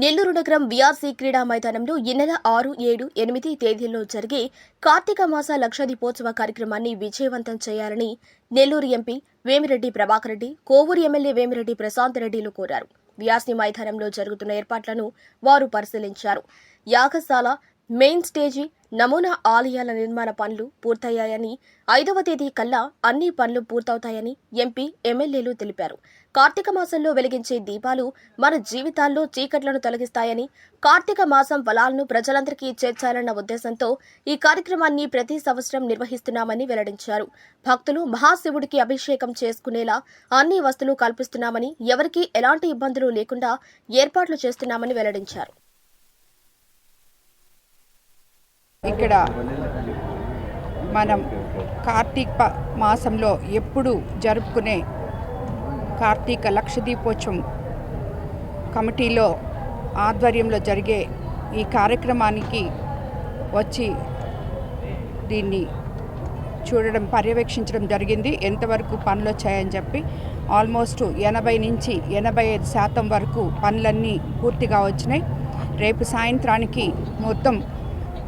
నెల్లూరు నగరం బీఆర్సీ క్రీడా మైదానంలో ఈ నెల ఆరు ఏడు ఎనిమిది తేదీల్లో జరిగే కార్తీక మాస లక్ష దీపోత్సవ కార్యక్రమాన్ని విజయవంతం చేయాలని నెల్లూరు ఎంపీ వేమిరెడ్డి ప్రభాకర్ రెడ్డి కోవూరు ఎమ్మెల్యే వేమిరెడ్డి ప్రశాంత్ రెడ్డిలు కోరారు. బీఆర్సీ మైదానంలో జరుగుతున్న ఏర్పాట్లను వారు పరిశీలించారు. యాగశాల మెయిన్ స్టేజీ నమూనా ఆలయాల నిర్మాణ పనులు పూర్తయ్యాయని ఐదవ తేదీ కల్లా అన్ని పనులు పూర్తవుతాయని ఎంపీ ఎమ్మెల్యేలు తెలిపారు. కార్తీక మాసంలో వెలిగించే దీపాలు మన జీవితాల్లో చీకట్లను తొలగిస్తాయని కార్తీక మాసం ఫలాలను ప్రజలందరికీ చేర్చాలన్న ఉద్దేశంతో ఈ కార్యక్రమాన్ని ప్రతి సంవత్సరం నిర్వహిస్తున్నామని వెల్లడించారు. భక్తులు మహాశివుడికి అభిషేకం చేసుకునేలా అన్ని వస్తువులు కల్పిస్తున్నామని ఎవరికీ ఎలాంటి ఇబ్బందులు లేకుండా ఏర్పాట్లు చేస్తున్నామని వెల్లడించారు. ఇక్కడ మనం కార్తీక మాసంలో ఎప్పుడు జరుపుకునే కార్తీక లక్ష దీపోత్సవం కమిటీలో ఆధ్వర్యంలో జరిగే ఈ కార్యక్రమానికి వచ్చి దీన్ని చూడడం పర్యవేక్షించడం జరిగింది. ఎంతవరకు పనులు వచ్చాయని చెప్పి ఆల్మోస్ట్ ఎనభై నుంచి ఎనభై ఐదు శాతం వరకు పనులన్నీ పూర్తిగా వచ్చినాయి. రేపు సాయంత్రానికి మొత్తం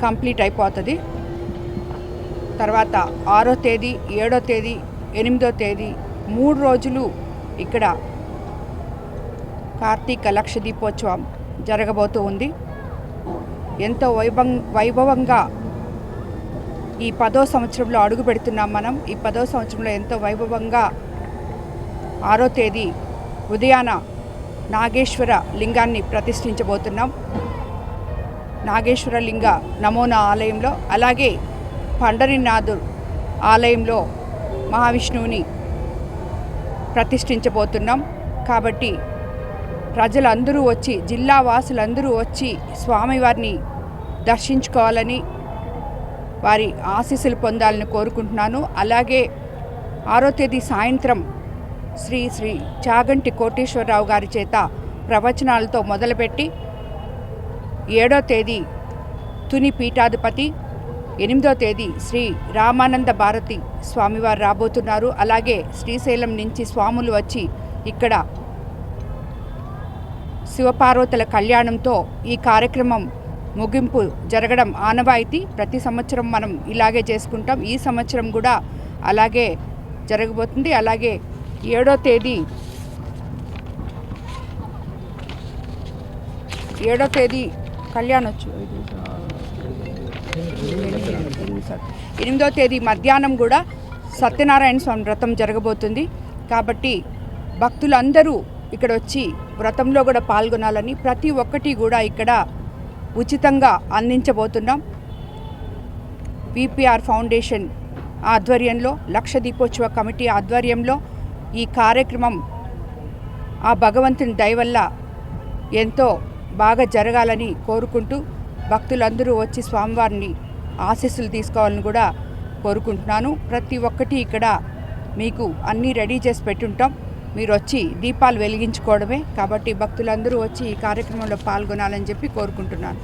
కంప్లీట్ అయిపోతుంది. తర్వాత ఆరో తేదీ ఏడో తేదీ ఎనిమిదో తేదీ మూడు రోజులు ఇక్కడ కార్తీక లక్ష దీపోత్సవం జరగబోతూ ఉంది. ఎంతో వైభవం వైభవంగా ఈ పదో సంవత్సరంలో అడుగు పెడుతున్నాం మనం. ఈ పదో సంవత్సరంలో ఎంతో వైభవంగా ఆరో తేదీ ఉదయాన నాగేశ్వర లింగాన్ని ప్రతిష్ఠించబోతున్నాం. నాగేశ్వర లింగ నమూనా ఆలయంలో అలాగే పండరినాథు ఆలయంలో మహావిష్ణువుని ప్రతిష్ఠించబోతున్నాం. కాబట్టి ప్రజలందరూ వచ్చి జిల్లా వాసులందరూ వచ్చి స్వామివారిని దర్శించుకోవాలని వారి ఆశీస్సులు పొందాలని కోరుకుంటున్నాను. అలాగే ఆరో తేదీ సాయంత్రం శ్రీ శ్రీ చాగంటి కోటేశ్వరరావు గారి చేత ప్రవచనాలతో మొదలుపెట్టి ఏడో తేదీ తుని పీఠాధిపతి ఎనిమిదో తేదీ శ్రీ రామానంద భారతి స్వామివారు రాబోతున్నారు. అలాగే శ్రీశైలం నుంచి స్వాములు వచ్చి ఇక్కడ శివపార్వతుల కళ్యాణంతో ఈ కార్యక్రమం ముగింపు జరగడం ఆనవాయితీ. ప్రతి సంవత్సరం మనం ఇలాగే చేసుకుంటాం. ఈ సంవత్సరం కూడా అలాగే జరగబోతుంది. అలాగే ఏడో తేదీ ఏడో తేదీ కళ్యాణోత్సవం. ఎనిమిదో తేదీ మధ్యాహ్నం కూడా సత్యనారాయణ స్వామి వ్రతం జరగబోతుంది. కాబట్టి భక్తులందరూ ఇక్కడ వచ్చి వ్రతంలో కూడా పాల్గొనాలని ప్రతి ఒక్కటి కూడా ఇక్కడ ఉచితంగా అందించబోతున్నాం. విపిఆర్ ఫౌండేషన్ ఆధ్వర్యంలో లక్ష దీపోత్సవ కమిటీ ఆధ్వర్యంలో ఈ కార్యక్రమం ఆ భగవంతుని దయవల్ల ఎంతో బాగా జరగాలని కోరుకుంటూ భక్తులందరూ వచ్చి స్వామివారిని ఆశీస్సులు తీసుకోవాలని కూడా కోరుకుంటున్నాను. ప్రతి ఒక్కటి ఇక్కడ మీకు అన్నీ రెడీ చేసి పెట్టుంటాం. మీరు వచ్చి దీపాలు వెలిగించుకోవడమే. కాబట్టి భక్తులందరూ వచ్చి ఈ కార్యక్రమంలో పాల్గొనాలని చెప్పి కోరుకుంటున్నాను.